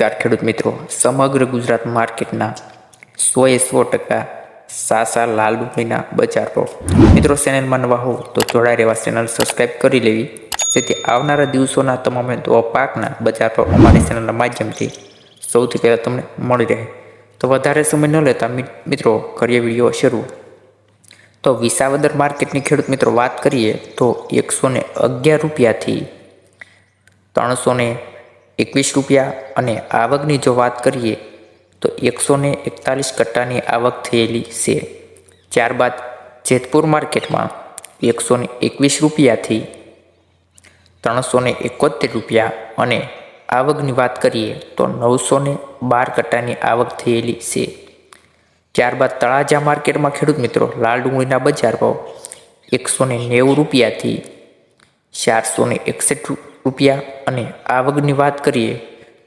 નમસ્કાર ખેડૂત મિત્રો. સમગ્ર ગુજરાત માર્કેટના સોએ સો ટકા સાસા લાલ ડુંગળીના બજાર પર મિત્રો ચેનલમાં નવા હો તો જોડાઈ રહેવા ચેનલ સબસ્ક્રાઈબ કરી લેવી. જેથી આવનારા દિવસોના તમામ દવા પાકના બજાર પર અમારી ચેનલના માધ્યમથી સૌથી પહેલાં તમને મળી રહે. તો વધારે સમય ન લેતા મિત્રો, કરીએ વીડિયો શરૂ. તો વિસાવદર માર્કેટની ખેડૂત મિત્રો વાત કરીએ તો એકસો ને અગિયાર રૂપિયાથી ત્રણસો ને એકવીસ રૂપિયા અને આવકની જો વાત કરીએ, તો એકસો ને એકતાલીસ કટ્ટાની આવક થયેલી છે. ત્યારબાદ જેતપુર માર્કેટમાં એકસો ને એકવીસ રૂપિયાથી ત્રણસો ને એકોતેર રૂપિયા અને આવકની વાત કરીએ, તો નવસો ને બાર કટ્ટાની આવક થયેલી છે. ત્યારબાદ તળાજા માર્કેટમાં ખેડૂત મિત્રો, લાલ ડુંગળીના બજાર ભાવ એકસો ને નેવું રૂપિયાથી ચારસો ને એકસઠ રૂપિયા અને આવકની વાત કરીએ,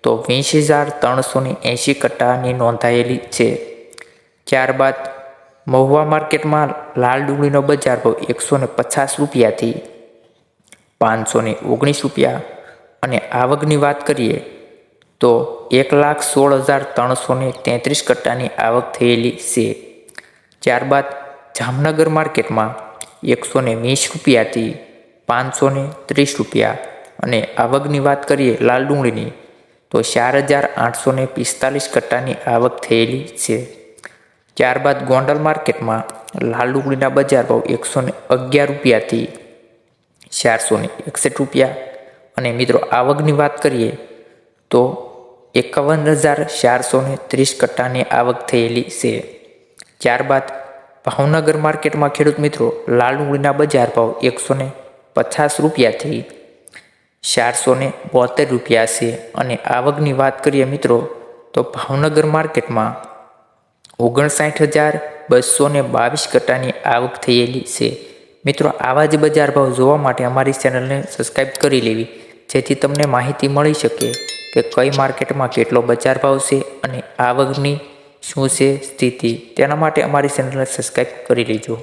તો વીસ હજાર ત્રણસો ને એંશી કટ્ટાની નોંધાયેલી છે. ત્યારબાદ મહુવા માર્કેટમાં લાલ ડુંગળીનો બજાર ભાવ એકસો ને પચાસ રૂપિયાથી પાંચસો ને ઓગણીસ રૂપિયા અને આવકની વાત કરીએ, તો એક લાખ સોળ હજાર ત્રણસો ને તેત્રીસ કટ્ટાની આવક થયેલી છે. ત્યારબાદ જામનગર માર્કેટમાં એકસો ને વીસ રૂપિયાથી પાંચસો ત્રીસ રૂપિયા અને આવકની વાત કરીએ લાલ ડુંગળીની, તો ચાર હજાર આઠસો ને પિસ્તાલીસ કટ્ટાની આવક થયેલી છે. ત્યારબાદ ગોંડલ માર્કેટમાં લાલ ડુંગળીના બજાર ભાવ એકસો ને અગિયાર રૂપિયાથી ચારસો ને એકસઠ રૂપિયા. અને મિત્રો, આવકની વાત કરીએ તો એકાવન હજાર ચારસો ને ત્રીસ કટ્ટાની આવક થયેલી છે. ત્યારબાદ ભાવનગર માર્કેટમાં ખેડૂત મિત્રો, લાલ ડુંગળીના બજાર ભાવ એકસો ને પચાસ રૂપિયાથી ચારસો ને બોતેર રૂપિયા છે. અને આવકની વાત કરીએ મિત્રો, તો ભાવનગર માર્કેટમાં ઓગણસાઠ હજાર બસો ને બાવીસ કટ્ટાની આવક થયેલી છે. મિત્રો, આવા જ બજાર ભાવ જોવા માટે અમારી ચેનલને સબસ્ક્રાઈબ કરી લેવી. જેથી તમને માહિતી મળી શકે કે કઈ માર્કેટમાં કેટલો બજાર ભાવ છે અને આવકની શું છે સ્થિતિ. તેના માટે અમારી ચેનલને સબસ્ક્રાઈબ કરી લેજો.